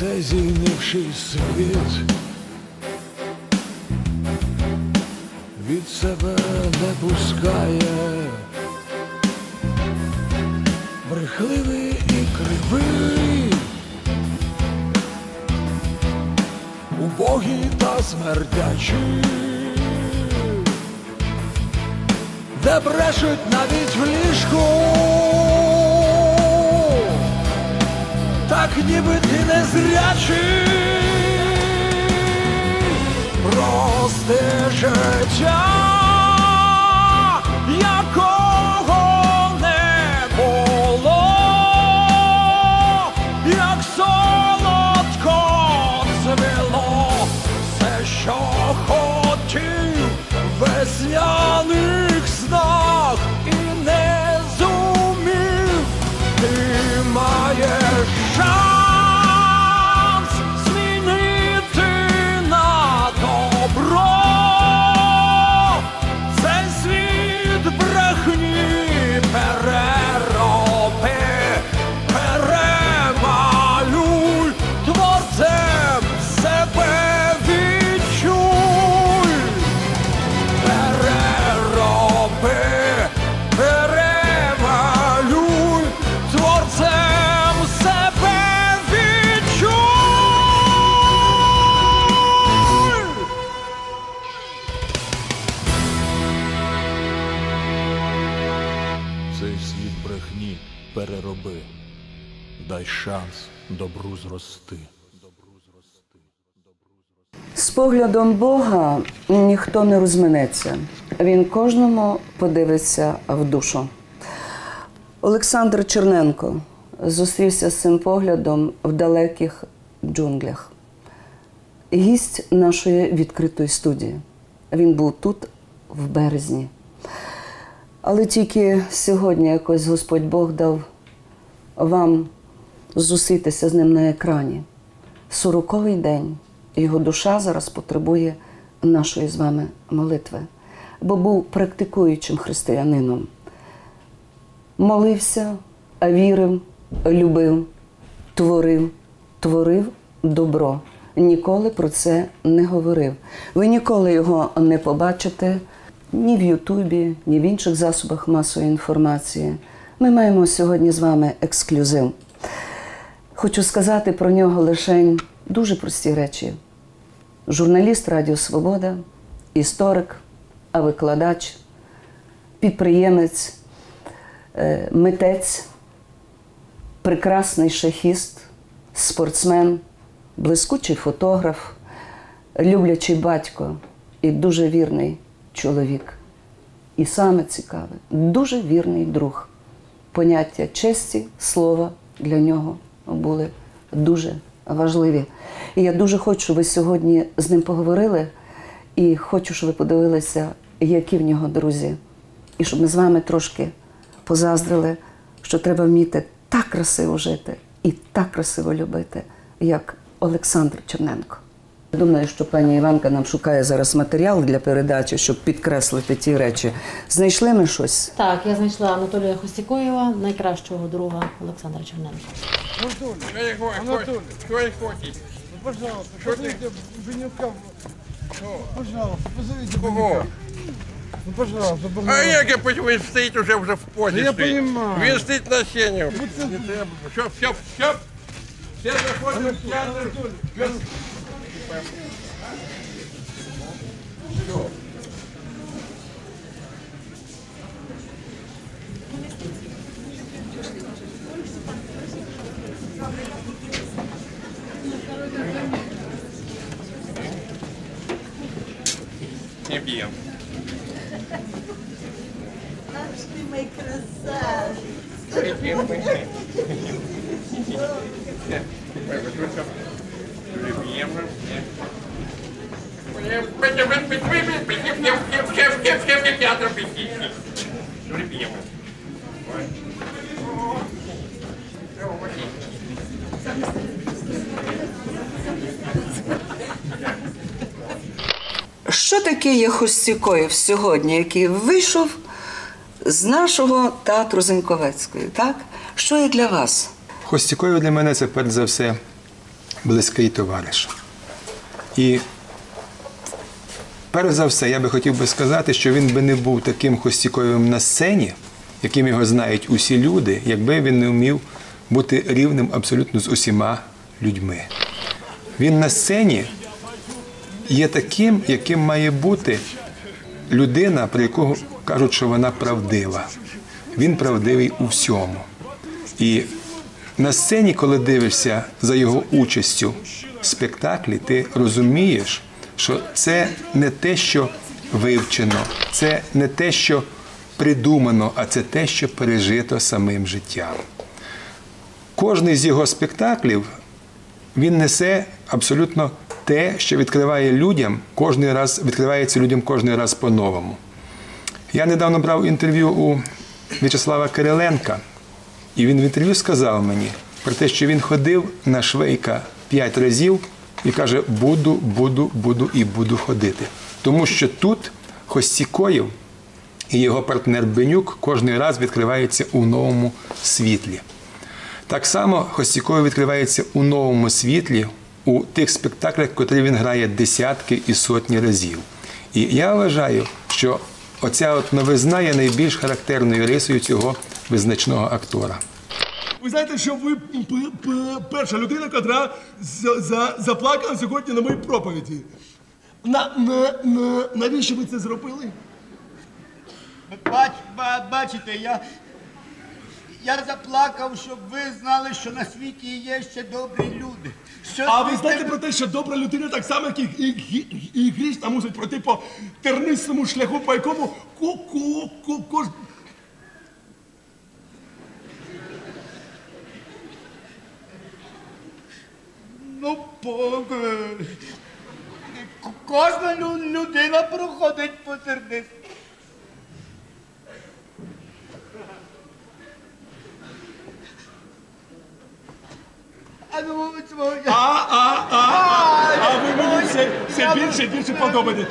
а цей зійнивший світ. Від себе не пускає, брехливий і кривий. убогий та смердячий, де брешуть навіть в ліжку, так ніби ти не зрячий, просте життя, добру зрости. З поглядом Бога ніхто не розминеться. Він кожному подивиться в душу. Олександр Черненко зустрівся з цим поглядом в далеких джунглях. Гість нашої відкритої студії. Він був тут в березні. Але тільки сьогодні якось Господь Бог дав вам зустрітися з ним на екрані. Сороковий день. Його душа зараз потребує нашої з вами молитви, бо був практикуючим християнином. Молився, вірив, любив, творив, творив добро. Ніколи про це не говорив. Ви ніколи його не побачите ні в Ютубі, ні в інших засобах масової інформації. Ми маємо сьогодні з вами ексклюзив. Хочу сказати про нього лише дуже прості речі. Журналіст Радіо Свобода, історик, а викладач, підприємець, е, митець, прекрасний шахіст, спортсмен, блискучий фотограф, люблячий батько і дуже вірний чоловік. І саме цікаве, дуже вірний друг. Поняття честі, слова для нього були дуже важливі. І я дуже хочу, щоб ви сьогодні з ним поговорили, і хочу, щоб ви подивилися, які в нього друзі. І щоб ми з вами трошки позаздрили, що треба вміти так красиво жити і так красиво любити, як Олександр Черненко. Думаю, що пані Іванка нам шукає зараз матеріал для передачі, щоб підкреслити ті речі. Знайшли ми щось? Так, я знайшла Анатолія Хостікоєва, найкращого друга Олександра Черненка. Ну, пожалуйста, позовите Бенюка. Пожалуйста, позовите Кого? Бенюка. Ну, пожалуйста, А пожалуйста. як я потім він стоїть уже вже в позі. Я стоїть. понимаю. Він стоїть на сцені. Не треба. Що, що, що? Все заходимо в театр. peça. Fechou. Acho que me engraçado. Envia, Що таке є Хостікоєв сьогодні, який вийшов з нашого театру Зеньковецької, так? Що є для вас? Хостікою для мене це перш за все близький товариш. І перш за все, я би хотів би сказати, що він би не був таким Хостікоєвим на сцені, яким його знають усі люди, якби він не вмів бути рівним абсолютно з усіма людьми. Він на сцені є таким, яким має бути людина, про яку кажуть, що вона правдива. Він правдивий у всьому. І на сцені, коли дивишся за його участю в спектаклі, ти розумієш, що це не те, що вивчено, це не те, що придумано, а це те, що пережито самим життям. Кожний з його спектаклів він несе абсолютно те, що відкриває людям кожний раз, відкривається людям кожний раз по-новому. Я недавно брав інтерв'ю у В'ячеслава Кириленка, і він в інтерв'ю сказав мені про те, що він ходив на Швейка п'ять разів і каже: буду, буду, буду і буду ходити. Тому що тут Хостікоєв і його партнер Бенюк кожний раз відкриваються у новому світлі. Так само Хостікоєв відкривається у новому світлі у тих спектаклях, котрі він грає десятки і сотні разів. І я вважаю, що оця от новизна є найбільш характерною рисою цього визначного актора. Ви знаєте, що ви перша людина, яка за, за, заплакала сьогодні на моїй проповіді. На, на, на, навіщо ви це зробили? Бач, бачите, я, я заплакав, щоб ви знали, що на світі є ще добрі люди. Що А ви знаєте про те, що добра людина так само, як і, і, і, і грішна мусить пройти по тернистому шляху, по якому ку, ку, ку, кож... Ну, по, кожна людина проходить по тернистому. А ну, А, а, а, а, а ви мені все, все більше більше подобаєте.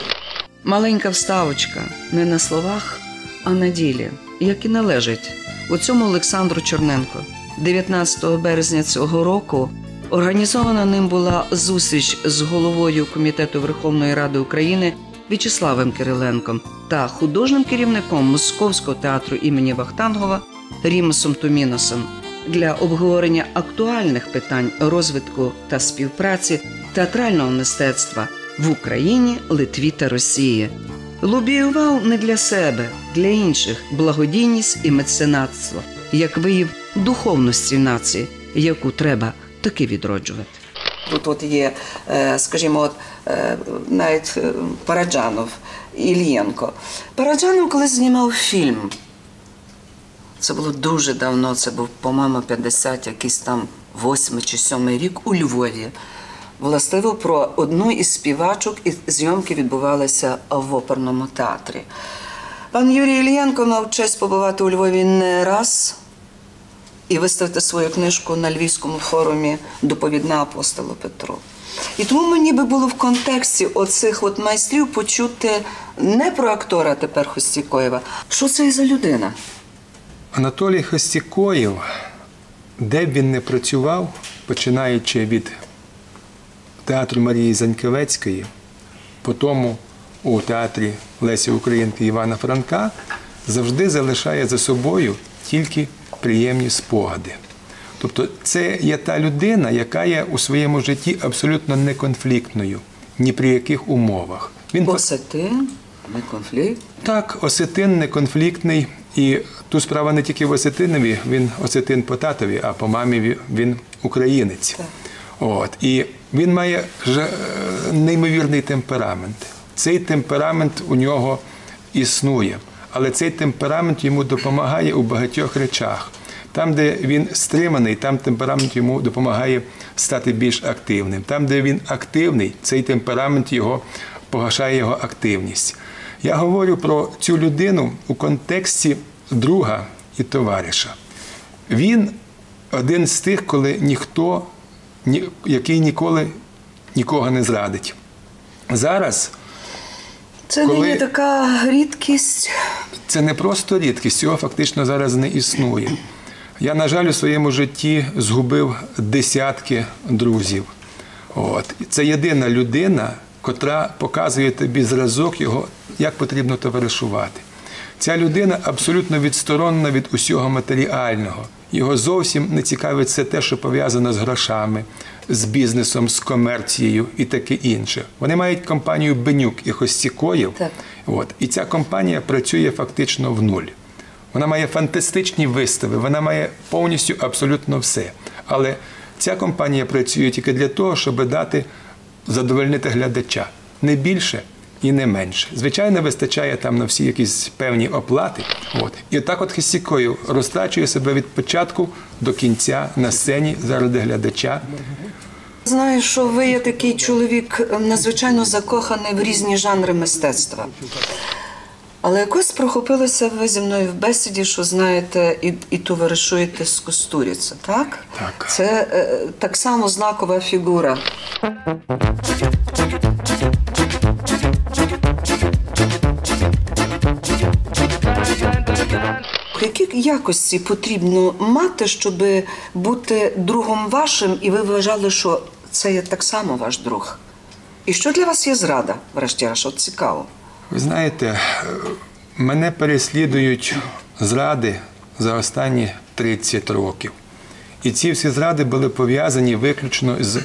Маленька вставочка не на словах, а на ділі, як і належить у цьому Олександру Чорненко. 19 березня цього року організована ним була зустріч з головою комітету Верховної Ради України В'ячеславом Кириленком та художнім керівником Московського театру імені Вахтангова Рімосом Туміносом для обговорення актуальних питань розвитку та співпраці театрального мистецтва в Україні, Литві та Росії. Лобіював не для себе, для інших благодійність і меценатство як вияв духовності нації, яку треба таки відроджувати. Тут от є, е, скажімо, от, е, навіть е, Параджанов, Ільєнко. Параджанов колись знімав фільм. Це було дуже давно, це був, по-моєму, 50 якийсь там восьмий чи сьомий рік у Львові. Властиво про одну із співачок, і зйомки відбувалися в оперному театрі. Пан Юрій Ільєнко мав честь побувати у Львові не раз і виставити свою книжку на Львівському форумі Доповідна апостолу Петру. І тому мені би було в контексті оцих от майстрів почути не про актора тепер Хостікоєва. Що це за людина? Анатолій Хостікоєв, де б він не працював, починаючи від театру Марії Заньківецької, потім у театрі Лесі Українки Івана Франка, завжди залишає за собою тільки приємні спогади. Тобто це є та людина, яка є у своєму житті абсолютно неконфліктною, ні при яких умовах. Він Осетин, не конфлікт. так, осетин неконфліктний. І тут справа не тільки в осетинові, він осетин по татові, а по мамі він українець. От. І він має неймовірний темперамент. Цей темперамент у нього існує, але цей темперамент йому допомагає у багатьох речах. Там, де він стриманий, там темперамент йому допомагає стати більш активним. Там, де він активний, цей темперамент його погашає його активність. Я говорю про цю людину у контексті друга і товариша. Він один з тих, коли ніхто, який ніколи нікого не зрадить. Зараз Це Коли- нині така рідкість. Це не просто рідкість, цього фактично зараз не існує. Я, на жаль, у своєму житті згубив десятки друзів. От. Це єдина людина, котра показує тобі зразок його, як потрібно товаришувати. Ця людина абсолютно відсторонена від усього матеріального. Його зовсім не цікавить все те, що пов'язано з грошами, з бізнесом, з комерцією і таке інше. Вони мають компанію Бенюк і Хостікоїв. От. І ця компанія працює фактично в нуль. Вона має фантастичні вистави, вона має повністю абсолютно все. Але ця компанія працює тільки для того, щоб дати задовольнити глядача. Не більше і не менше. Звичайно, вистачає там на всі якісь певні оплати. От. І так от Хисікою розтрачує себе від початку до кінця на сцені заради глядача. Знаю, що ви є такий чоловік е, надзвичайно закоханий в різні жанри мистецтва. Але якось прохопилися ви зі мною в бесіді, що знаєте і, і товаришуєте з Костуріця, так? Так. Це е, так само знакова фігура. Які якості потрібно мати, щоб бути другом вашим, і ви вважали, що це є так само ваш друг? І що для вас є зрада, врешті-решт, от цікаво. Ви знаєте, е, мене переслідують зради за останні 30 років. І ці всі зради були пов'язані виключно з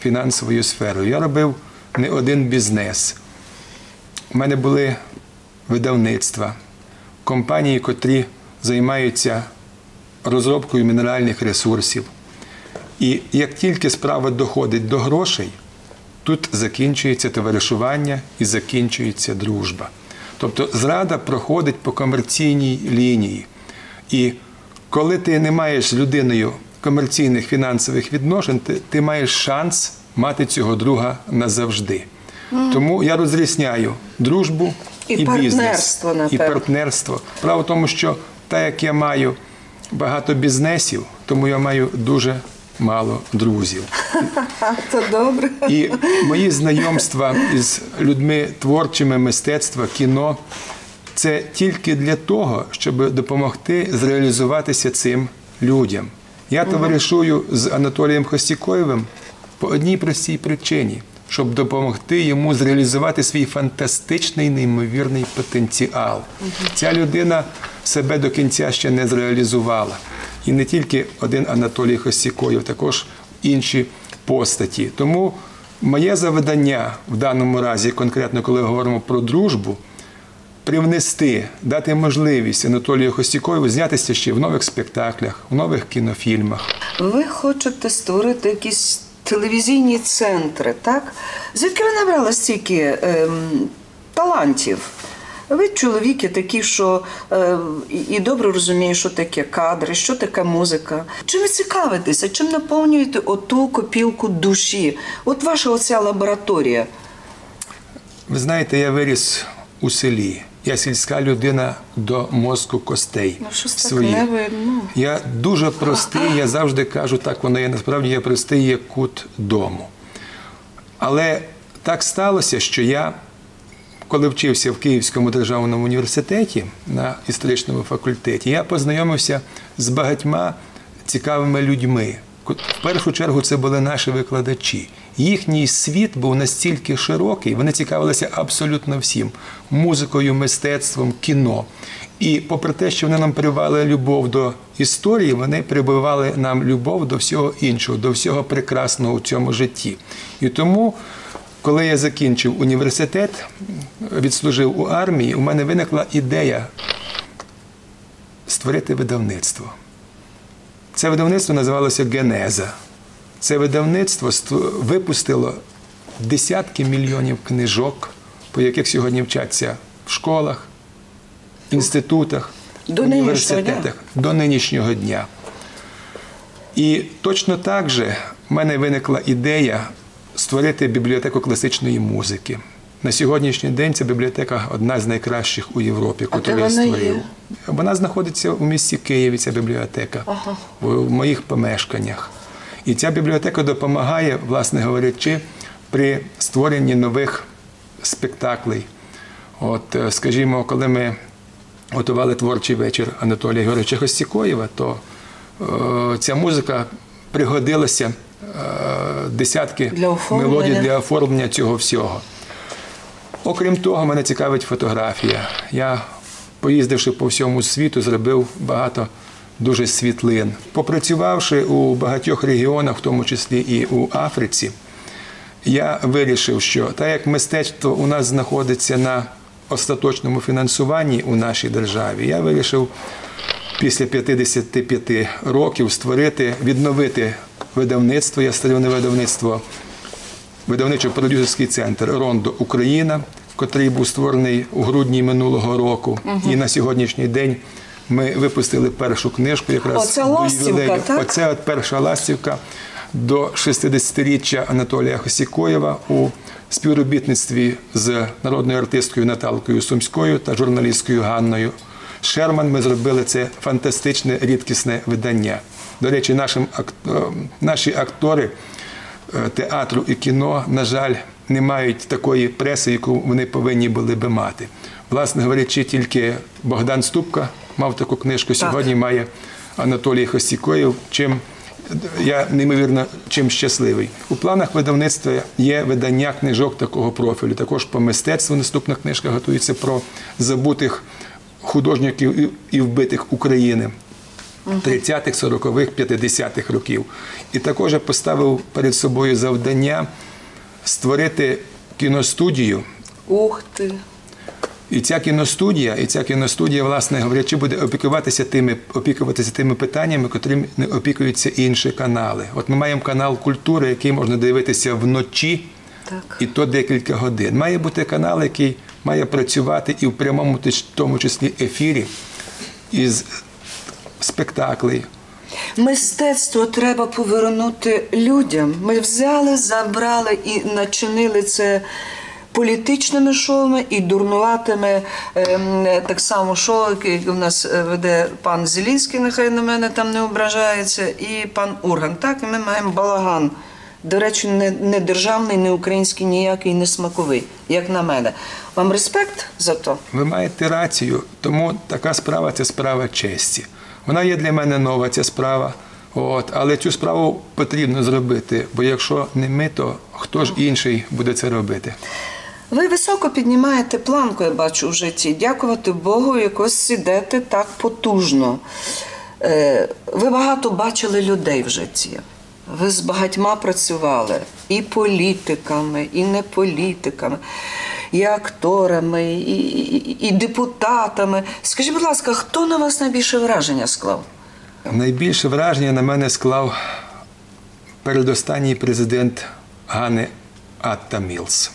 фінансовою сферою. Я робив не один бізнес. У мене були видавництва, компанії, котрі займаються розробкою мінеральних ресурсів. І як тільки справа доходить до грошей, тут закінчується товаришування і закінчується дружба. Тобто зрада проходить по комерційній лінії. І коли ти не маєш з людиною комерційних фінансових відношень, ти, ти маєш шанс мати цього друга назавжди. Тому я розрізняю дружбу І і, бізнес. І партнерство. Право в тому, що так як я маю багато бізнесів, тому я маю дуже мало друзів. Це добре. І мої знайомства із людьми творчими мистецтва, кіно це тільки для того, щоб допомогти зреалізуватися цим людям. Я товаришую з Анатолієм Хостікоєвим по одній простій причині, щоб допомогти йому зреалізувати свій фантастичний неймовірний потенціал. Ця людина себе до кінця ще не зреалізувала. І не тільки один Анатолій Хостікоєв, також інші постаті. Тому моє завдання в даному разі, конкретно коли говоримо про дружбу, привнести, дати можливість Анатолію Хостікову знятися ще в нових спектаклях, в нових кінофільмах. Ви хочете створити якісь телевізійні центри, так? Звідки ви набрали стільки ем, талантів? Ви чоловіки такі, що е, і- добре розумієте, що таке кадри, що таке музика. Чим ви цікавитеся? Чим наповнюєте оту копілку душі? От ваша оця лабораторія. Ви знаєте, я виріс у селі. Я сільська людина до мозку костей. Ну, щось так не видно. Я дуже простий, я завжди кажу, так воно є. Насправді я простий як кут дому. Але так сталося, що я, коли вчився в Київському державному університеті на історичному факультеті, я познайомився з багатьма цікавими людьми. В першу чергу це були наші викладачі. Їхній світ був настільки широкий, вони цікавилися абсолютно всім музикою, мистецтвом, кіно. І попри те, що вони нам прививали любов до історії, вони прививали нам любов до всього іншого, до всього прекрасного у цьому житті. І тому, коли я закінчив університет, відслужив у армії, у мене виникла ідея створити видавництво. Це видавництво називалося Генеза. Це видавництво випустило десятки мільйонів книжок, по яких сьогодні вчаться в школах, інститутах, До університетах до нинішнього дня. І точно так же в мене виникла ідея створити бібліотеку класичної музики. На сьогоднішній день ця бібліотека одна з найкращих у Європі, яку я вона є? Вона знаходиться у місті Києві, ця бібліотека, в моїх помешканнях. І ця бібліотека допомагає, власне говорячи, при створенні нових спектаклей. От, е, скажімо, коли ми готували творчий вечір Анатолія Георгійовича Хостікоєва, то е, ця музика пригодилася десятки Для мелодій для оформлення цього всього. Окрім того, мене цікавить фотографія. Я, поїздивши по всьому світу, зробив багато дуже світлин. Попрацювавши у багатьох регіонах, в тому числі і у Африці, я вирішив, що так як мистецтво у нас знаходиться на остаточному фінансуванні у нашій державі, я вирішив після 55 років створити, відновити видавництво, я створив видавництво видавничо-продюсерський центр Рондо Україна, котрий був створений у грудні минулого року. І на сьогоднішній день ми випустили першу книжку якраз Оце до ювілею. так? Оце от перша ластівка до 60-річчя Анатолія Хосікоєва у співробітництві з народною артисткою Наталкою Сумською та журналісткою Ганною Шерман. Ми зробили це фантастичне рідкісне видання. До речі, нашим е, наші актори е, театру і кіно, на жаль, не мають такої преси, яку вони повинні були би мати. Власне говорячи, тільки Богдан Ступка мав таку книжку. Сьогодні має Анатолій Хостікоєв. Чим я неймовірно чим щасливий. У планах видавництва є видання книжок такого профілю. Також по мистецтву наступна книжка готується про забутих художників і вбитих України. 30-х, 40-х, 50-х років. І також поставив перед собою завдання створити кіностудію. Ух ти. І ця кіностудія, і ця кіностудія, власне говорячи, буде опікуватися тими, опікуватися тими питаннями, котрим не опікуються інші канали. От ми маємо канал культури, який можна дивитися вночі, Так. і то декілька годин. Має бути канал, який має працювати і в прямому, в тому числі, ефірі із спектаклей, Мистецтво треба повернути людям. Ми взяли, забрали і начинили це політичними шоуми і дурнуватими ем, так само шоу, яке у нас е, веде пан Зелінський, нехай на мене там не ображається, і пан Урган. Так, і ми маємо балаган. До речі, не, не державний, не український, ніякий, не смаковий, як на мене. Вам респект за то? Ви маєте рацію, тому така справа це справа честі. Вона є для мене нова, ця справа. От, але цю справу потрібно зробити, бо якщо не ми, то хто ж інший буде це робити? Ви високо піднімаєте планку, я бачу в житті. Дякувати Богу, якось ідете так потужно. Е, Ви багато бачили людей в житті. Ви з багатьма працювали і політиками, і не політиками, і акторами, і, і, і депутатами. Скажіть, будь ласка, хто на вас найбільше враження склав? Найбільше враження на мене склав передостанній президент Гани Атта Мілс.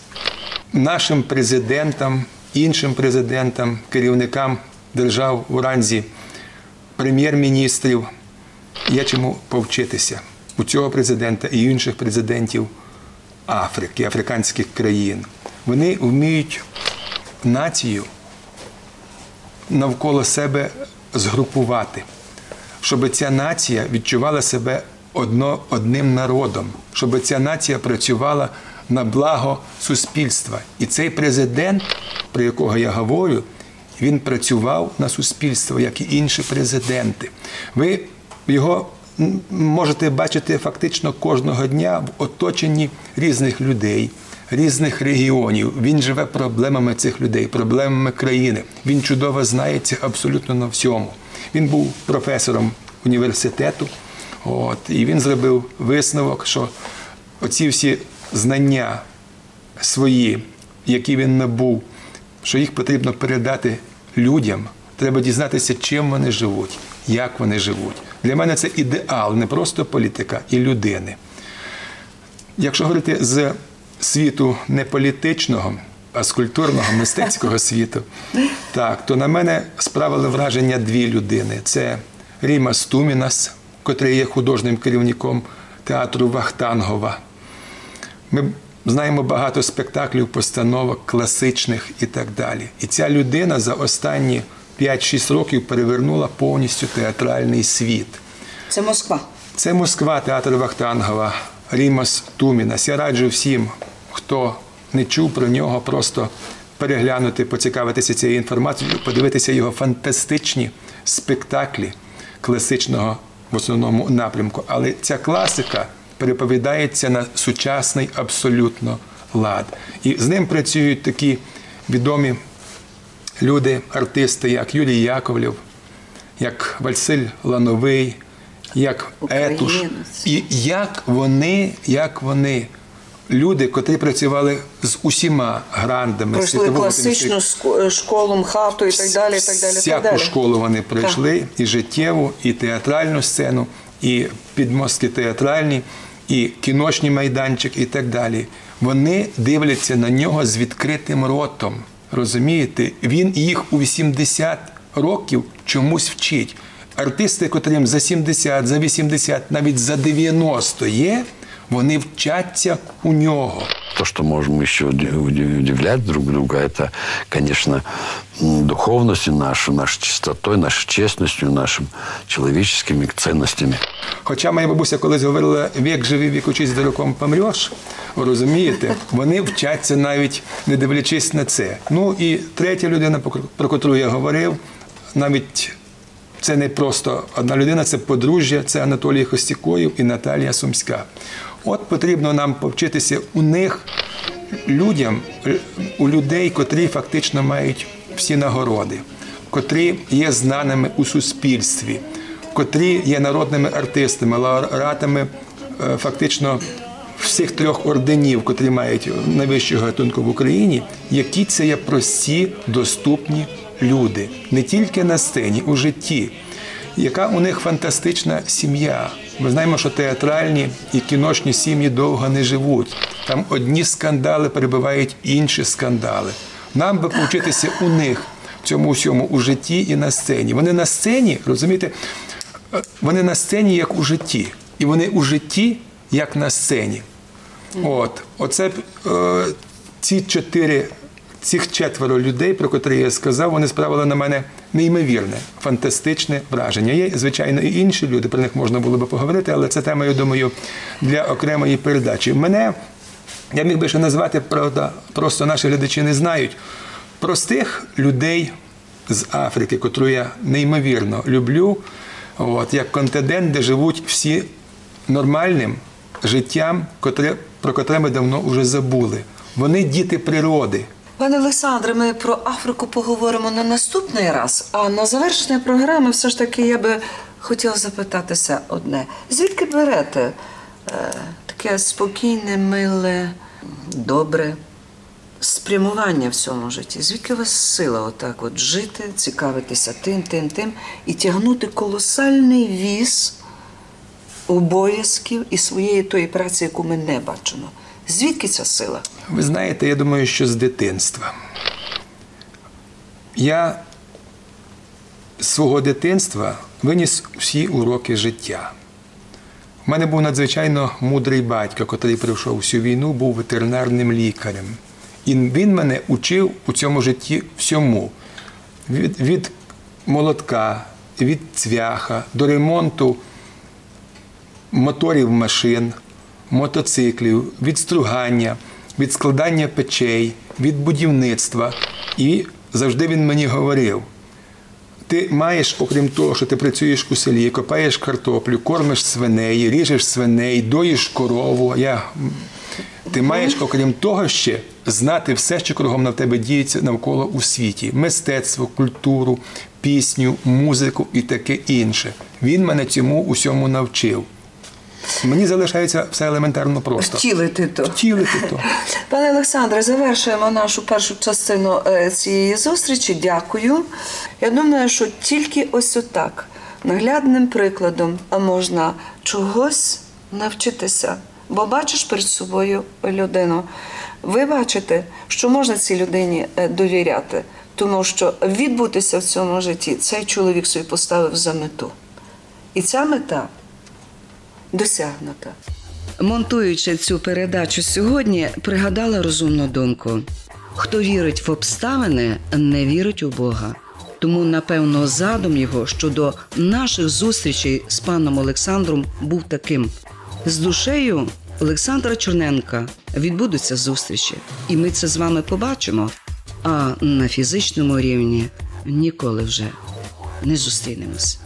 Нашим президентам, іншим президентам, керівникам держав у ранзі прем'єр-міністрів є чому повчитися у цього президента і інших президентів Африки, африканських країн. Вони вміють націю навколо себе згрупувати, щоб ця нація відчувала себе одно, одним народом, щоб ця нація працювала на благо суспільства. І цей президент, про якого я говорю, він працював на суспільство, як і інші президенти. Ви його можете бачити фактично кожного дня в оточенні різних людей, різних регіонів. Він живе проблемами цих людей, проблемами країни. Він чудово знається абсолютно на всьому. Він був професором університету, от, і він зробив висновок, що оці всі знання свої, які він набув, що їх потрібно передати людям. Треба дізнатися, чим вони живуть, як вони живуть. Для мене це ідеал, не просто політика і людини. Якщо говорити з світу не політичного, а з культурного, мистецького світу, так, то на мене справили враження дві людини. Це Ріма Стумінас, котрий є художнім керівником театру Вахтангова. Ми знаємо багато спектаклів, постановок, класичних і так далі. І ця людина за останні 5-6 років перевернула повністю театральний світ. Це Москва. Це Москва, театр Вахтангова, Рімас Тумінас. Я раджу всім, хто не чув про нього, просто переглянути, поцікавитися цією інформацією, подивитися його фантастичні спектаклі класичного в основному напрямку. Але ця класика переповідається на сучасний абсолютно лад. І з ним працюють такі відомі люди, артисти, як Юрій Яковлєв, як Василь Лановий, як Етуш. І як вони, як вони, люди, котрі працювали з усіма грандами, Пройшли світового класичну ско- школу МХАТу і так далі. і так далі, і так далі. школу вони пройшли, і життєву, і театральну сцену, і підмостки театральні, і кіношній майданчик, і так далі. Вони дивляться на нього з відкритим ротом. Розумієте? Він їх у 80 років чомусь вчить. Артисти, котрим за 70, за 80, навіть за 90 є, вони вчаться у нього. То, что можем еще уди- уди- удивлять друг друга, это, конечно, м, духовностью нашей, нашей чистотой, нашей честностью, нашими человеческими ценностями. Хоча моя бабуся колись говорила, вік живи, вік учись дураком помреш. Ви розумієте? Вони вчаться навіть не дивлячись на це. Ну і третя людина, про- котру я говорив, навіть це не просто одна людина, це подружжя, це Анатолій Хостікоїв і Наталія Сумська. От потрібно нам повчитися у них людям, у людей, котрі фактично мають всі нагороди, котрі є знаними у суспільстві, котрі є народними артистами, лауреатами е, фактично всіх трьох орденів, котрі мають найвищого гатунку в Україні, які це є прості, доступні люди, не тільки на сцені, у житті. Яка у них фантастична сім'я? Ми знаємо, що театральні і кіношні сім'ї довго не живуть. Там одні скандали перебивають інші скандали. Нам би повчитися у них в цьому всьому у житті і на сцені. Вони на сцені, розумієте, е, вони на сцені як у житті, і вони у житті як на сцені. От, оце е, ці чотири, цих четверо людей, про котрі я сказав, вони справили на мене неймовірне, фантастичне враження. Є, звичайно, і інші люди, про них можна було би поговорити, але це тема, я думаю, для окремої передачі. Мене я міг би ще назвати, правда, просто наші глядачі не знають простих людей з Африки, котру я неймовірно люблю, от, як континент, де живуть всі нормальним життям, котре, про котре ми давно вже забули. Вони діти природи. Пане Олександре, ми про Африку поговоримо на наступний раз. А на завершення програми все ж таки я би хотіла запитатися одне: звідки берете е, таке спокійне, миле, добре спрямування в цьому житті? Звідки у вас сила отак от жити, цікавитися тим, тим, тим і тягнути колосальний віз обов'язків і своєї тої праці, яку ми не бачимо? Звідки ця сила? Ви знаєте, я думаю, що з дитинства. Я з свого дитинства виніс всі уроки життя. У мене був надзвичайно мудрий батько, котрий пройшов всю війну, був ветеринарним лікарем. І він мене учив у цьому житті всьому. Від, від молотка, від цвяха до ремонту моторів машин, мотоциклів, від стругання, від складання печей, від будівництва. І завжди він мені говорив: ти маєш, окрім того, що ти працюєш у селі, копаєш картоплю, кормиш свиней, ріжеш свиней, доїш корову. Я... Ти маєш, окрім того, ще знати все, що кругом на тебе діється навколо у світі: мистецтво, культуру, пісню, музику і таке інше. Він мене цьому усьому навчив. Мені залишається все елементарно просто. Втілити то. Втілити то. Пане Олександре, завершуємо нашу першу частину е, цієї зустрічі. Дякую. Я думаю, що тільки ось отак, наглядним прикладом, а можна чогось навчитися. Бо бачиш перед собою людину. Ви бачите, що можна цій людині е, довіряти, тому що відбутися в цьому житті цей чоловік собі поставив за мету. І ця мета досягнута. Монтуючи цю передачу сьогодні, пригадала розумну думку: хто вірить в обставини, не вірить у Бога. Тому, напевно, задум його щодо наших зустрічей з паном Олександром був таким: з душею Олександра Чорненка відбудуться зустрічі, і ми це з вами побачимо. а на фізичному рівні ніколи вже не зустрінемось.